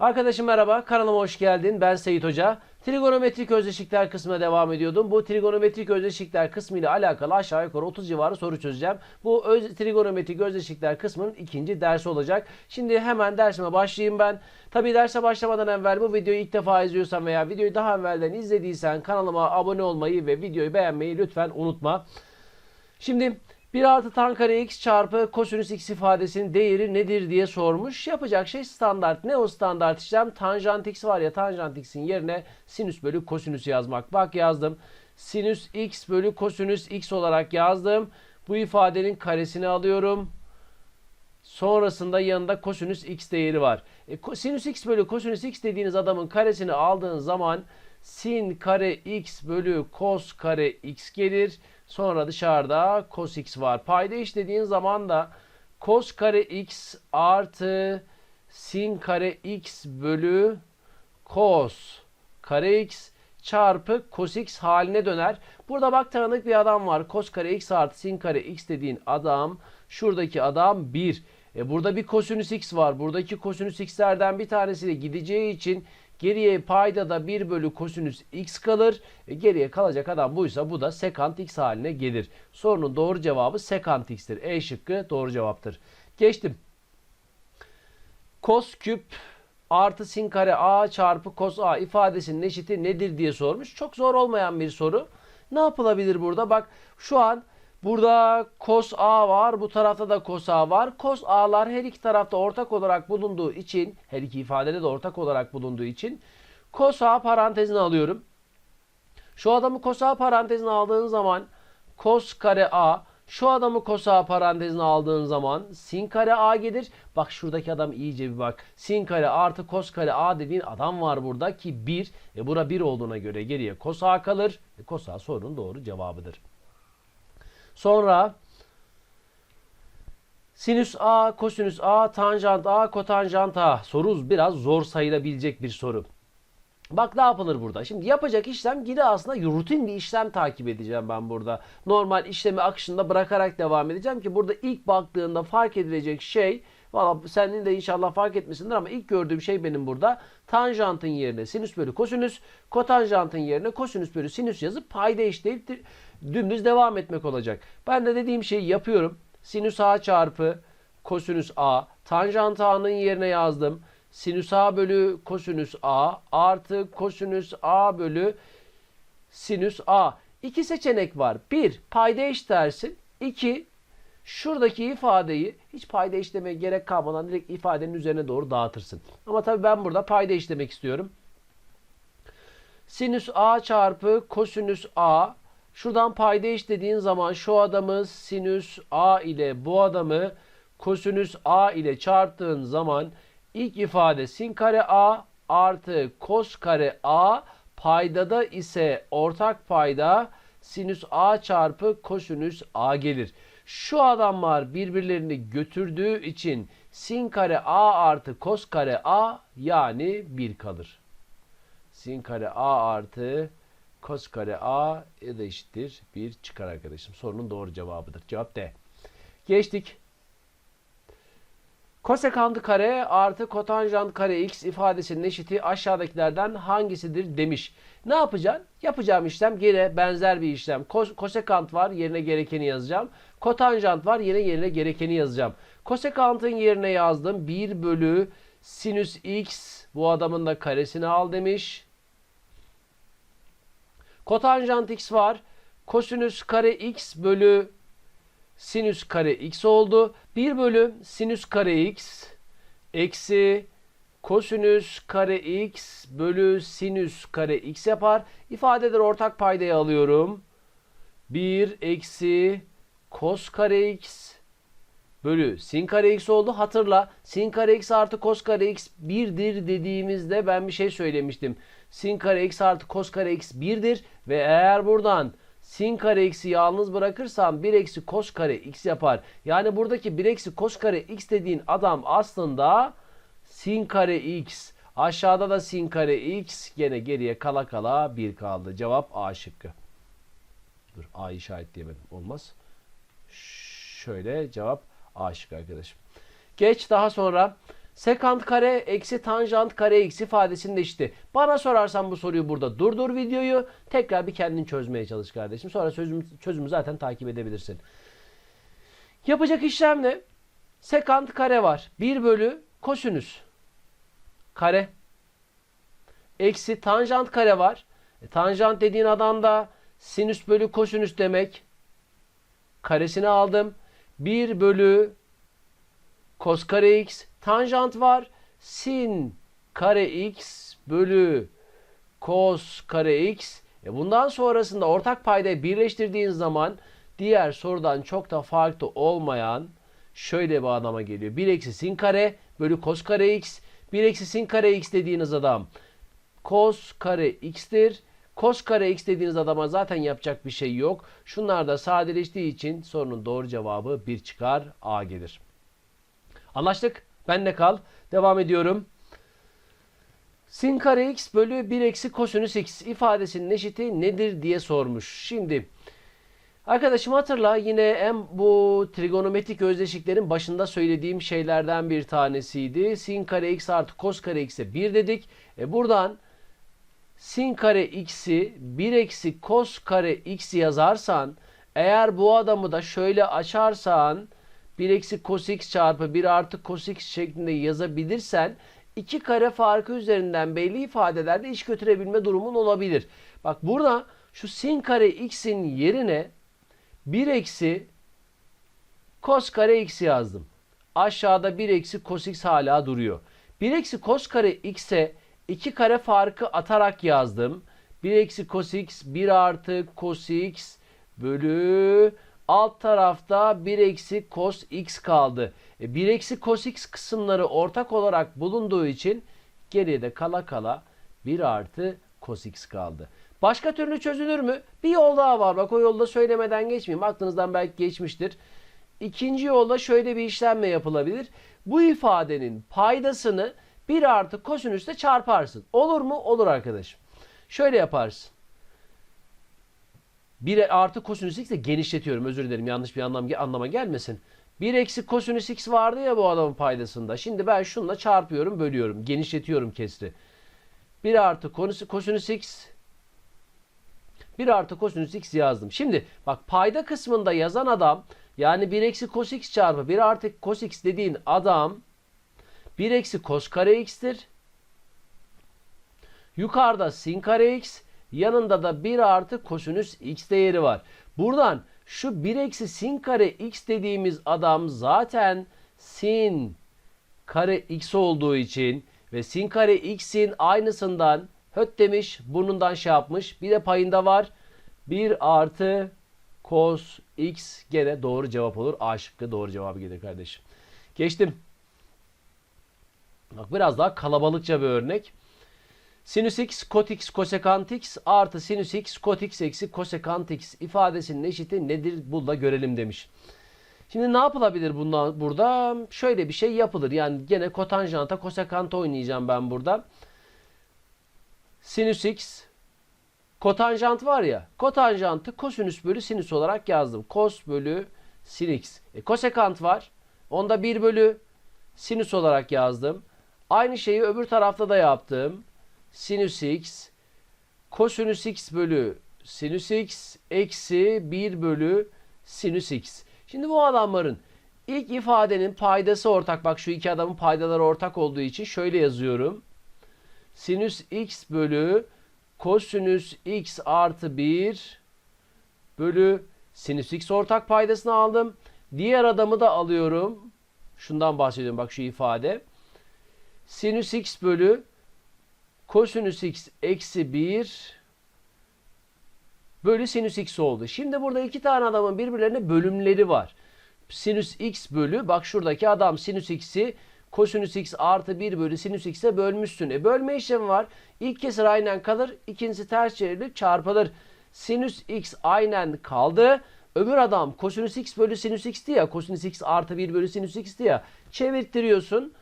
Arkadaşım merhaba, kanalıma hoş geldin. Ben Seyit Hoca. Trigonometrik özdeşikler kısmına devam ediyordum. Bu trigonometrik özdeşikler kısmı ile alakalı aşağı yukarı 30 civarı soru çözeceğim. Bu öz, trigonometrik özdeşikler kısmının ikinci dersi olacak. Şimdi hemen dersime başlayayım ben. Tabii derse başlamadan evvel bu videoyu ilk defa izliyorsan veya videoyu daha evvelden izlediysen kanalıma abone olmayı ve videoyu beğenmeyi lütfen unutma. Şimdi 1 artı tan kare x çarpı kosinüs x ifadesinin değeri nedir diye sormuş. Yapacak şey standart. Ne o standart işlem? Tanjant x var ya tanjant x'in yerine sinüs bölü kosinüs yazmak. Bak yazdım. Sinüs x bölü kosinüs x olarak yazdım. Bu ifadenin karesini alıyorum. Sonrasında yanında kosinüs x değeri var. E, sinüs x bölü kosinüs x dediğiniz adamın karesini aldığın zaman sin kare x bölü kos kare x gelir. Sonra dışarıda cos x var. Payda işlediğin zaman da cos kare x artı sin kare x bölü cos kare x çarpı cos x haline döner. Burada bak tanıdık bir adam var. Cos kare x artı sin kare x dediğin adam şuradaki adam 1. E burada bir kosinüs x var. Buradaki kosinüs x'lerden bir tanesiyle gideceği için geriye payda da 1 bölü kosinüs x kalır. E geriye kalacak adam buysa bu da sekant x haline gelir. Sorunun doğru cevabı sekant x'tir. E şıkkı doğru cevaptır. Geçtim. Kos küp artı sin kare a çarpı kos a ifadesinin eşiti nedir diye sormuş. Çok zor olmayan bir soru. Ne yapılabilir burada? Bak şu an burada kos a var. Bu tarafta da kos a var. Kos a'lar her iki tarafta ortak olarak bulunduğu için her iki ifadede de ortak olarak bulunduğu için kos a parantezine alıyorum. Şu adamı kos a parantezine aldığın zaman kos kare a şu adamı kos a parantezine aldığın zaman sin kare a gelir. Bak şuradaki adam iyice bir bak. Sin kare artı kos kare a dediğin adam var burada ki 1. E bura 1 olduğuna göre geriye kos a kalır. E kos a sorunun doğru cevabıdır. Sonra sinüs a, kosinüs a, tanjant a, kotanjant a. Soru biraz zor sayılabilecek bir soru. Bak ne yapılır burada? Şimdi yapacak işlem yine aslında rutin bir işlem takip edeceğim ben burada. Normal işlemi akışında bırakarak devam edeceğim ki burada ilk baktığında fark edilecek şey Valla senin de inşallah fark etmişsindir ama ilk gördüğüm şey benim burada. Tanjantın yerine sinüs bölü kosinüs, kotanjantın yerine kosinüs bölü sinüs yazıp payda işleyip dümdüz devam etmek olacak. Ben de dediğim şeyi yapıyorum. Sinüs a çarpı kosinüs a. Tanjant a'nın yerine yazdım. Sinüs a bölü kosinüs a artı kosinüs a bölü sinüs a. İki seçenek var. Bir, payda eşitlersin. İki, şuradaki ifadeyi hiç payda işlemeye gerek kalmadan direkt ifadenin üzerine doğru dağıtırsın. Ama tabii ben burada payda işlemek istiyorum. Sinüs a çarpı kosinüs a. Şuradan payda işlediğin zaman şu adamı sinüs a ile bu adamı kosinüs a ile çarptığın zaman ilk ifade sin kare a artı kos kare a paydada ise ortak payda sinüs a çarpı kosinüs a gelir. Şu adamlar birbirlerini götürdüğü için sin kare a artı kos kare a yani 1 kalır. Sin kare a artı kos kare a eşittir 1 çıkar arkadaşım. Sorunun doğru cevabıdır. Cevap D. Geçtik. Kosekant kare artı kotanjant kare x ifadesinin eşiti aşağıdakilerden hangisidir demiş. Ne yapacaksın? Yapacağım işlem gene benzer bir işlem. Kos kosekant var yerine gerekeni yazacağım. Kotanjant var yine yerine gerekeni yazacağım. Kosekantın yerine yazdım. 1 bölü sinüs x bu adamın da karesini al demiş. Kotanjant x var. Kosinüs kare x bölü sinüs kare x oldu. 1 bölü sinüs kare x eksi kosinüs kare x bölü sinüs kare x yapar. İfadeleri ortak paydaya alıyorum. 1 eksi kos kare x bölü sin kare x oldu. Hatırla sin kare x artı kos kare x 1'dir dediğimizde ben bir şey söylemiştim. Sin kare x artı kos kare x 1'dir ve eğer buradan sin kare x'i yalnız bırakırsam 1 eksi kos kare x yapar. Yani buradaki 1 eksi kos kare x dediğin adam aslında sin kare x. Aşağıda da sin kare x gene geriye kala kala 1 kaldı. Cevap A şıkkı. Dur A işaretleyemedim. Olmaz. Şöyle cevap A şıkkı arkadaşım. Geç daha sonra Sekant kare eksi tanjant kare x ifadesinin eşiti. Bana sorarsan bu soruyu burada durdur videoyu. Tekrar bir kendin çözmeye çalış kardeşim. Sonra çözüm, çözümü zaten takip edebilirsin. Yapacak işlem ne? Sekant kare var. 1 bölü kosinüs kare. Eksi tanjant kare var. E, tanjant dediğin adam da sinüs bölü kosinüs demek. Karesini aldım. 1 bölü kos kare x. Tanjant var. Sin kare x bölü kos kare x. E bundan sonrasında ortak paydayı birleştirdiğin zaman diğer sorudan çok da farklı olmayan şöyle bir adama geliyor. 1 eksi sin kare bölü kos kare x. 1 eksi sin kare x dediğiniz adam cos kare x'tir. Cos kare x dediğiniz adama zaten yapacak bir şey yok. Şunlar da sadeleştiği için sorunun doğru cevabı 1 çıkar. A gelir. Anlaştık. Ben de kal. Devam ediyorum. Sin kare x bölü 1 eksi kosinüs x ifadesinin eşiti nedir diye sormuş. Şimdi arkadaşım hatırla yine en bu trigonometrik özdeşliklerin başında söylediğim şeylerden bir tanesiydi. Sin kare x artı kos kare x'e 1 dedik. E buradan sin kare x'i 1 eksi kos kare x yazarsan eğer bu adamı da şöyle açarsan 1 eksi cos x çarpı 1 artı cos x şeklinde yazabilirsen iki kare farkı üzerinden belli ifadelerde iş götürebilme durumun olabilir. Bak burada şu sin kare x'in yerine 1 eksi cos kare x yazdım. Aşağıda 1 eksi cos x hala duruyor. 1 eksi cos kare x'e 2 kare farkı atarak yazdım. 1 eksi cos x 1 artı cos x bölü alt tarafta 1 eksi cos x kaldı. E, 1 eksi cos x kısımları ortak olarak bulunduğu için geriye de kala kala 1 artı cos x kaldı. Başka türlü çözülür mü? Bir yol daha var. Bak o yolda söylemeden geçmeyeyim. Aklınızdan belki geçmiştir. İkinci yolda şöyle bir işlemle yapılabilir. Bu ifadenin paydasını 1 artı kosinüsle çarparsın. Olur mu? Olur arkadaşım. Şöyle yaparsın. 1 artı kosinüs x de genişletiyorum. Özür dilerim yanlış bir anlam, anlama gelmesin. 1 eksi kosinüs x vardı ya bu adamın paydasında. Şimdi ben şununla çarpıyorum, bölüyorum. Genişletiyorum kesri. 1 artı kosinüs x 1 artı kosinüs x yazdım. Şimdi bak payda kısmında yazan adam yani 1 eksi cos x çarpı 1 artı cos x dediğin adam 1 eksi cos kare x'tir. Yukarıda sin kare x yanında da 1 artı kosinüs x değeri var. Buradan şu 1 eksi sin kare x dediğimiz adam zaten sin kare x olduğu için ve sin kare x'in aynısından höt demiş burnundan şey yapmış. Bir de payında var. 1 artı cos x gene doğru cevap olur. A şıkkı doğru cevabı gelir kardeşim. Geçtim. Bak biraz daha kalabalıkça bir örnek. Sinüs x, kot x, kosekant x artı sinüs x, kot x eksi kosekant x ifadesinin eşiti nedir? Bul da görelim demiş. Şimdi ne yapılabilir bundan, burada? Şöyle bir şey yapılır. Yani gene kotanjanta, kosekanta oynayacağım ben burada. Sinüs x, kotanjant var ya, kotanjantı kosinüs bölü sinüs olarak yazdım. Kos bölü sin x. E, kosekant var. Onda 1 bölü sinüs olarak yazdım. Aynı şeyi öbür tarafta da yaptım. Sinüs x kosinüs x bölü sinüs x eksi 1 bölü sinüs x. Şimdi bu adamların ilk ifadenin paydası ortak. Bak şu iki adamın paydaları ortak olduğu için şöyle yazıyorum. Sinüs x bölü kosinüs x artı 1 bölü sinüs x ortak paydasını aldım. Diğer adamı da alıyorum. Şundan bahsediyorum bak şu ifade sinüs x bölü kosinüs x eksi 1 bölü sinüs x oldu. Şimdi burada iki tane adamın birbirlerine bölümleri var. Sinüs x bölü bak şuradaki adam sinüs x'i kosinüs x artı 1 bölü sinüs x'e bölmüşsün. E bölme işlemi var. İlk kesir aynen kalır. ikincisi ters çevrilip çarpılır. Sinüs x aynen kaldı. Öbür adam kosinüs x bölü sinüs x diye kosinüs x artı 1 bölü sinüs x diye çevirttiriyorsun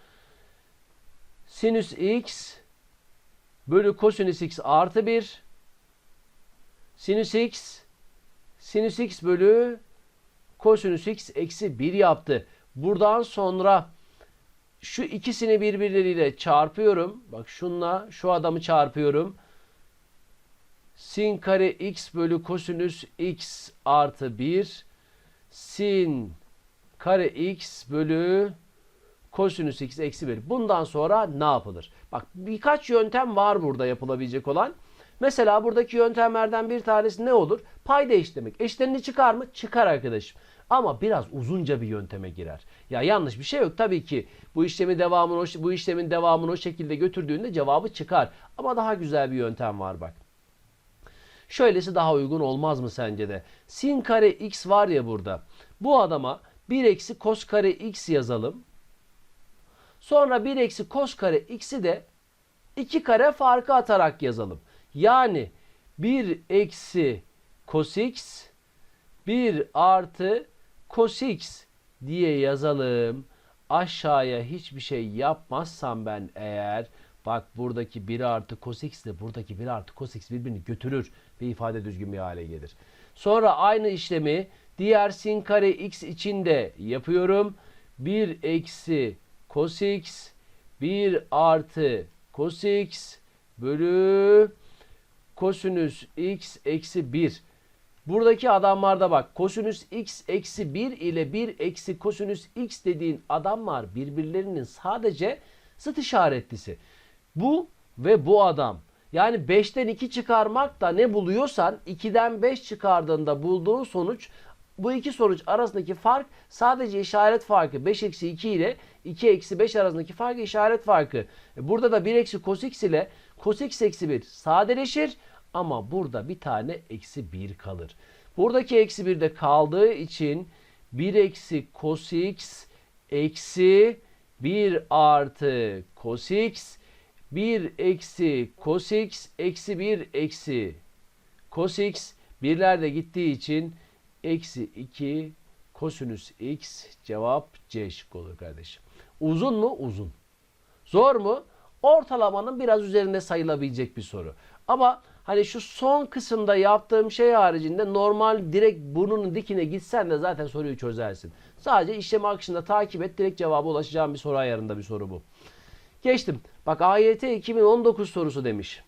sinüs x bölü kosinüs x artı 1 sinüs x sinüs x bölü kosinüs x eksi 1 yaptı. Buradan sonra şu ikisini birbirleriyle çarpıyorum. Bak şunla şu adamı çarpıyorum. Sin kare x bölü kosinüs x artı 1 sin kare x bölü kosinüs x eksi 1. Bundan sonra ne yapılır? Bak birkaç yöntem var burada yapılabilecek olan. Mesela buradaki yöntemlerden bir tanesi ne olur? Payda eşitlemek. Eşitlerini çıkar mı? Çıkar arkadaşım. Ama biraz uzunca bir yönteme girer. Ya yanlış bir şey yok. Tabii ki bu işlemi devamını bu işlemin devamını o şekilde götürdüğünde cevabı çıkar. Ama daha güzel bir yöntem var bak. Şöylesi daha uygun olmaz mı sence de? Sin kare x var ya burada. Bu adama 1 eksi kos kare x yazalım. Sonra 1 eksi kos kare x'i de 2 kare farkı atarak yazalım. Yani 1 eksi cos x 1 artı cos x diye yazalım. Aşağıya hiçbir şey yapmazsam ben eğer bak buradaki 1 artı cos x ile buradaki 1 artı cos x birbirini götürür ve ifade düzgün bir hale gelir. Sonra aynı işlemi diğer sin kare x için de yapıyorum. 1 eksi cos x 1 artı cos x bölü kosinüs x eksi 1. Buradaki adamlarda bak kosinüs x eksi 1 ile 1 eksi kosinüs x dediğin adamlar birbirlerinin sadece zıt işaretlisi. Bu ve bu adam. Yani 5'ten 2 çıkarmak da ne buluyorsan 2'den 5 çıkardığında bulduğun sonuç bu iki sonuç arasındaki fark sadece işaret farkı. 5 eksi 2 ile 2 eksi 5 arasındaki fark işaret farkı. E, Burada da 1 eksi cos x ile cos x eksi 1 sadeleşir. Ama burada bir tane eksi 1 kalır. Buradaki eksi 1 de kaldığı için 1 eksi cos x eksi 1 artı cos x 1 eksi cos x eksi 1 eksi cos x birler de gittiği için eksi 2 kosinüs x cevap C şıkkı olur kardeşim. Uzun mu? Uzun. Zor mu? Ortalamanın biraz üzerinde sayılabilecek bir soru. Ama hani şu son kısımda yaptığım şey haricinde normal direkt burnunun dikine gitsen de zaten soruyu çözersin. Sadece işlem akışında takip et direkt cevaba ulaşacağım bir soru ayarında bir soru bu. Geçtim. Bak AYT 2019 sorusu demiş.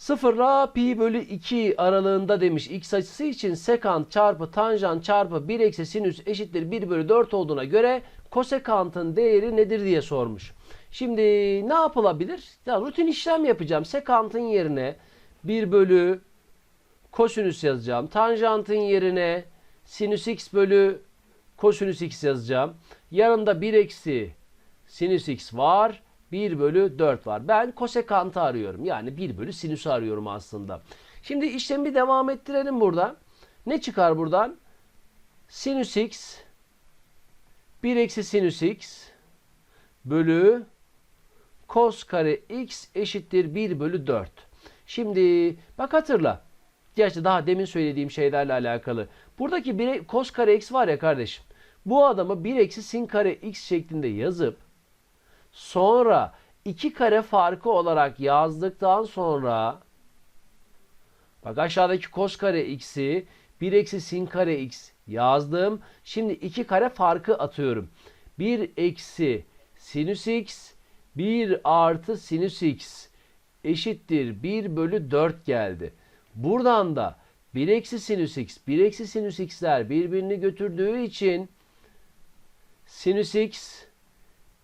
0 ile pi bölü 2 aralığında demiş. X açısı için sekant çarpı tanjant çarpı 1 eksi sinüs eşittir 1 bölü 4 olduğuna göre kosekantın değeri nedir diye sormuş. Şimdi ne yapılabilir? Ya rutin işlem yapacağım. Sekantın yerine 1 bölü kosinüs yazacağım. Tanjantın yerine sinüs x bölü kosinüs x yazacağım. Yanında 1 eksi sinüs x var. 1 bölü 4 var. Ben kosekantı arıyorum. Yani 1 bölü sinüsü arıyorum aslında. Şimdi işlemi bir devam ettirelim burada. Ne çıkar buradan? Sinüs x 1 eksi sinüs x bölü kos kare x eşittir 1 bölü 4. Şimdi bak hatırla. Gerçi daha demin söylediğim şeylerle alakalı. Buradaki 1 kos kare x var ya kardeşim. Bu adamı 1 eksi sin kare x şeklinde yazıp sonra 2 kare farkı olarak yazdıktan sonra bak aşağıdaki kos kare x'i 1 eksi sin kare x yazdım. Şimdi 2 kare farkı atıyorum. 1 eksi sinüs x 1 artı sinüs x eşittir 1 bölü 4 geldi. Buradan da 1 eksi sinüs x 1 eksi sinüs x'ler birbirini götürdüğü için sinüs x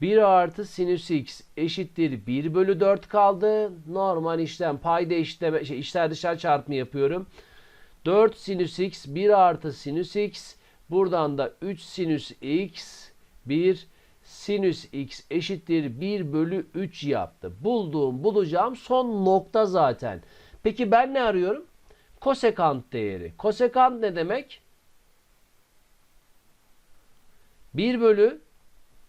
1 artı sinüs x eşittir 1 bölü 4 kaldı. Normal işlem payda işleme, şey, işler dışarı çarpımı yapıyorum. 4 sinüs x 1 artı sinüs x buradan da 3 sinüs x 1 sinüs x eşittir 1 bölü 3 yaptı. Bulduğum bulacağım son nokta zaten. Peki ben ne arıyorum? Kosekant değeri. Kosekant ne demek? 1 bölü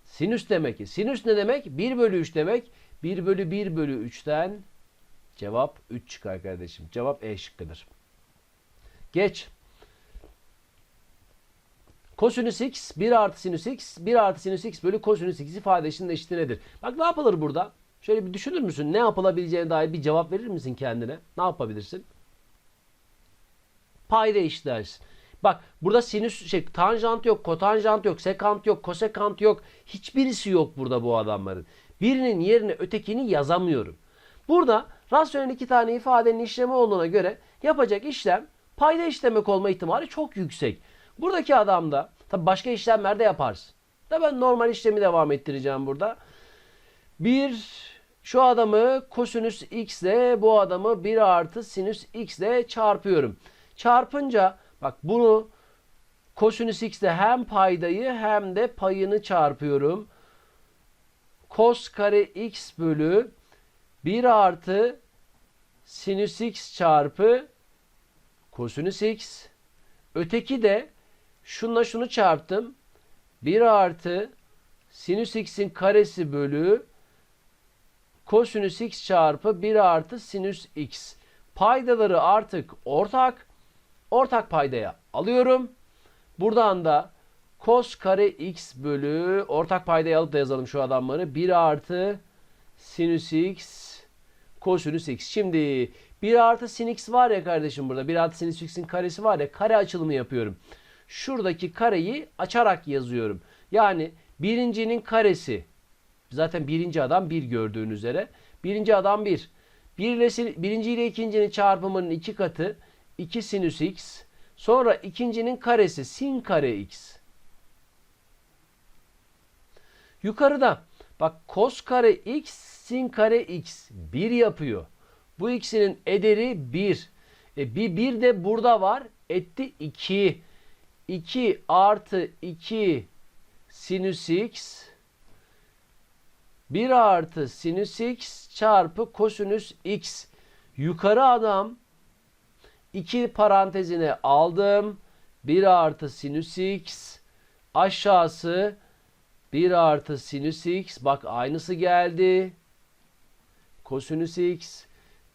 sinüs demek ki. Sinüs ne demek? 1 bölü 3 demek. 1 bölü 1 bölü 3'ten cevap 3 çıkar kardeşim. Cevap E şıkkıdır. Geç. Kosinüs x 1 artı sinüs x 1 artı sinüs x bölü kosinüs x ifadesinin eşiti nedir? Bak ne yapılır burada? Şöyle bir düşünür müsün? Ne yapılabileceğine dair bir cevap verir misin kendine? Ne yapabilirsin? Payda eşitlersin. Bak burada sinüs şey tanjant yok, kotanjant yok, sekant yok, kosekant yok. Hiçbirisi yok burada bu adamların. Birinin yerine ötekini yazamıyorum. Burada rasyonel iki tane ifadenin işlemi olduğuna göre yapacak işlem payda işlemek olma ihtimali çok yüksek. Buradaki adamda tabi başka işlemlerde yaparsın. Da ben normal işlemi devam ettireceğim burada. Bir şu adamı kosinüs x ile bu adamı 1 artı sinüs x ile çarpıyorum. Çarpınca bak bunu kosinüs x ile hem paydayı hem de payını çarpıyorum. Kos kare x bölü 1 artı sinüs x çarpı kosinüs x. Öteki de şunla şunu çarptım. 1 artı sinüs x'in karesi bölü kosinüs x çarpı 1 artı sinüs x. Paydaları artık ortak. Ortak paydaya alıyorum. Buradan da kos kare x bölü ortak paydaya alıp da yazalım şu adamları. 1 artı sinüs x kosinüs x. Şimdi 1 artı sin x var ya kardeşim burada. 1 artı sinüs x'in karesi var ya. Kare açılımı yapıyorum. Şuradaki kareyi açarak yazıyorum. Yani birincinin karesi. Zaten birinci adam 1 gördüğün üzere. Birinci adam 1. Bir ile, birinci ile ikincinin çarpımının iki katı 2 sinüs x. Sonra ikincinin karesi sin kare x. Yukarıda bak kos kare x sin kare x 1 yapıyor. Bu ikisinin ederi 1. E, bir, bir de burada var. Etti 2. 2 artı 2 sinüs x 1 artı sinüs x çarpı kosinüs x. Yukarı adam 2 parantezine aldım. 1 artı sinüs x. Aşağısı 1 artı sinüs x. Bak aynısı geldi. Kosinüs x.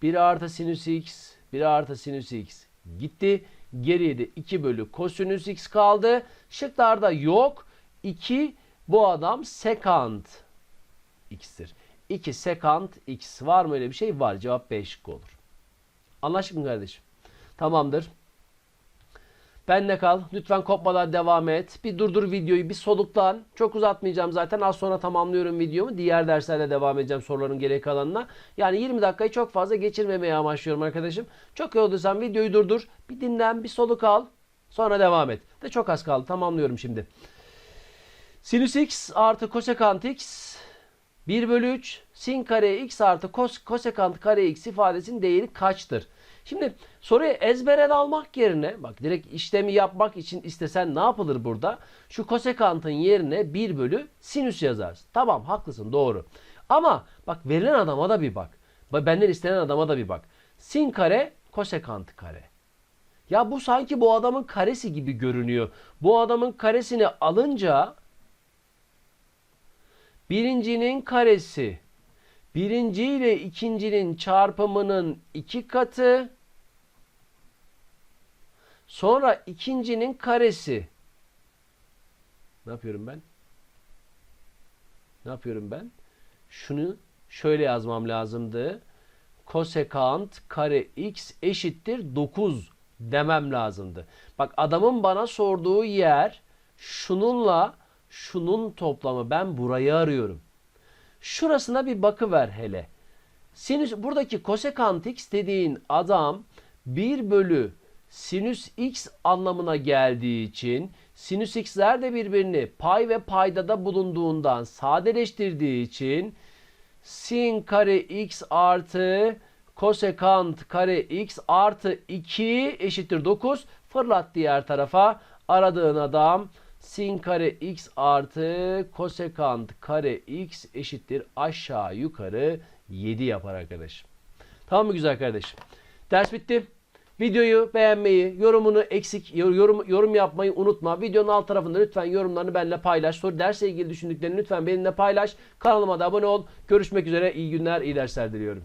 1 artı sinüs x. 1 artı sinüs x. Gitti. Geriye de 2 bölü kosinüs x kaldı. Şıklarda yok. 2 bu adam sekant x'tir. 2 sekant x. Var mı öyle bir şey? Var. Cevap B şıkkı olur. Anlaştık mı kardeşim? Tamamdır. Benle kal. Lütfen kopmadan devam et. Bir durdur videoyu. Bir soluklan. Çok uzatmayacağım zaten. Az sonra tamamlıyorum videomu. Diğer derslerle devam edeceğim soruların gerek kalanına. Yani 20 dakikayı çok fazla geçirmemeye amaçlıyorum arkadaşım. Çok yorulduysan videoyu durdur. Bir dinlen. Bir soluk al. Sonra devam et. De çok az kaldı. Tamamlıyorum şimdi. Sinüs x artı kosekant x 1 bölü 3 sin kare x artı kos, kosekant kare x ifadesinin değeri kaçtır? Şimdi soruyu ezbere almak yerine bak direkt işlemi yapmak için istesen ne yapılır burada? Şu kosekantın yerine 1 bölü sinüs yazarsın. Tamam haklısın doğru. Ama bak verilen adama da bir bak. Benden istenen adama da bir bak. Sin kare kosekant kare. Ya bu sanki bu adamın karesi gibi görünüyor. Bu adamın karesini alınca birincinin karesi birinci ile ikincinin çarpımının iki katı sonra ikincinin karesi ne yapıyorum ben? Ne yapıyorum ben? Şunu şöyle yazmam lazımdı. Kosekant kare x eşittir 9 demem lazımdı. Bak adamın bana sorduğu yer şununla şunun toplamı. Ben burayı arıyorum. Şurasına bir bakıver hele. Sinüs buradaki kosekant x dediğin adam 1 bölü sinüs x anlamına geldiği için sinüs x'ler de birbirini pay ve paydada bulunduğundan sadeleştirdiği için sin kare x artı kosekant kare x artı 2 eşittir 9 fırlat diğer tarafa aradığın adam sin kare x artı kosekant kare x eşittir aşağı yukarı 7 yapar arkadaşım. Tamam mı güzel kardeşim? Ders bitti. Videoyu beğenmeyi, yorumunu eksik, yorum, yorum yapmayı unutma. Videonun alt tarafında lütfen yorumlarını benimle paylaş. Soru dersle ilgili düşündüklerini lütfen benimle paylaş. Kanalıma da abone ol. Görüşmek üzere. İyi günler, iyi dersler diliyorum.